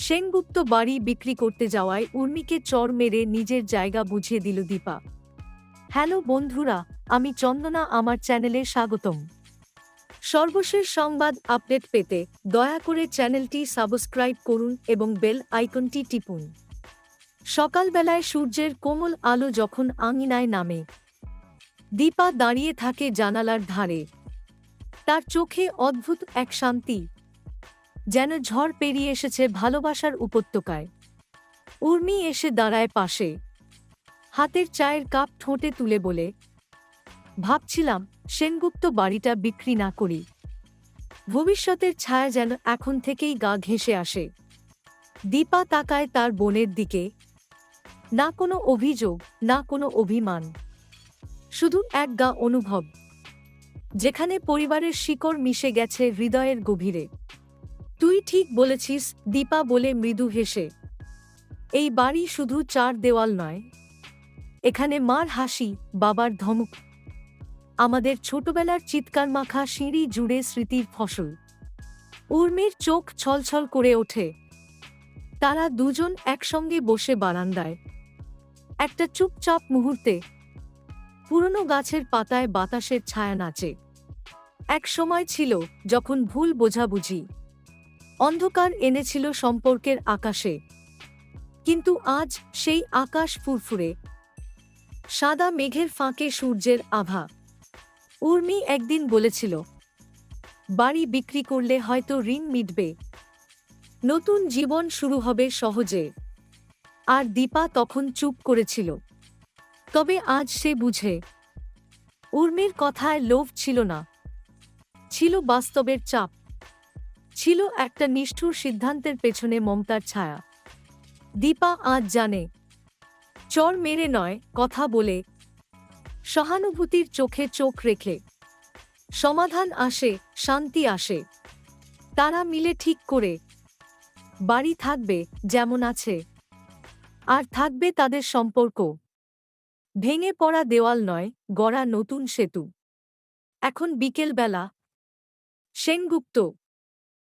সেনগুপ্ত বাড়ি বিক্রি করতে যাওয়ায় উর্মিকে চর মেরে নিজের জায়গা বুঝিয়ে দিল দীপা। হ্যালো বন্ধুরা, আমি চন্দনা, আমার চ্যানেলে স্বাগতম। সর্বশেষ সংবাদ আপডেট পেতে দয়া করে চ্যানেলটি সাবস্ক্রাইব করুন এবং বেল আইকনটি টিপুন। সকালবেলায় সূর্যের কোমল আলো যখন আঙিনায় নামে, দীপা দাঁড়িয়ে থাকে জানালার ধারে। তার চোখে অদ্ভুত এক শান্তি। যেন ঝড় পেরিয়ে এসেছে ভালোবাসার উপত্যকায়। উর্মি এসে দাঁড়ায় পাশে। হাতের চায়ের কাপ ঠোঁটে তুলে বলে, ভাবছিলাম সেনগুপ্ত বাড়িটা বিক্রি না করি। ভবিষ্যতের ছায়া যেন এখন থেকেই গা ঘেঁষে আসে। দীপা তাকায় তার বোনের দিকে। না কোনো অভিযোগ, না কোনো অভিমান। শুধু এক গা অনুভব, যেখানে পরিবারের শিকড় মিশে গেছে হৃদয়ের গভীরে। তুই ঠিক বলেছিস, দীপা বলে মৃদু হেসে। এই বাড়ি শুধু চার দেওয়াল নয়। এখানে মার হাসি, বাবার ধমক। আমাদের ছোটবেলার চিৎকার মাখা সিঁড়ি জুড়ে স্মৃতির ফসল। উর্মির চোখ ছলছল করে ওঠে। তারা দুজন একসঙ্গে বসে বারান্দায়। একটা চুপচাপ মুহূর্তে। পুরনো গাছের পাতায় বাতাসের ছায়া নাচে। এক সময় ছিল যখন ভুল বোঝাবুঝি। অন্ধকার এনেছিল সম্পর্কের আকাশে। কিন্তু আজ সেই আকাশ ফুরফুরে। সাদা মেঘের ফাঁকে সূর্যের আভা। উর্মি একদিন বলেছিল, বাড়ি বিক্রি করলে হয়তো ঋণ মিটবে। নতুন জীবন শুরু হবে সহজে। আর দীপা তখন চুপ করেছিল। তবে আজ সে বুঝে, উর্মির কথায় লোভ ছিল না। ছিল বাস্তবের চাপ। ছিল একটা নিষ্ঠুর সিদ্ধান্তের পেছনে মমতার ছায়া। দীপা আজ জানে, চর মেরে নয়, কথা বলে। সহানুভূতির চোখে চোখ রেখে, সমাধান আসে, শান্তি আসে। তারা মিলে ঠিক করে, বাড়ি থাকবে যেমন আছে। আর থাকবে তাদের সম্পর্ক। ভেঙে পড়া দেওয়াল নয়, গড়া নতুন সেতু। এখন বিকেলবেলা। সেনগুপ্ত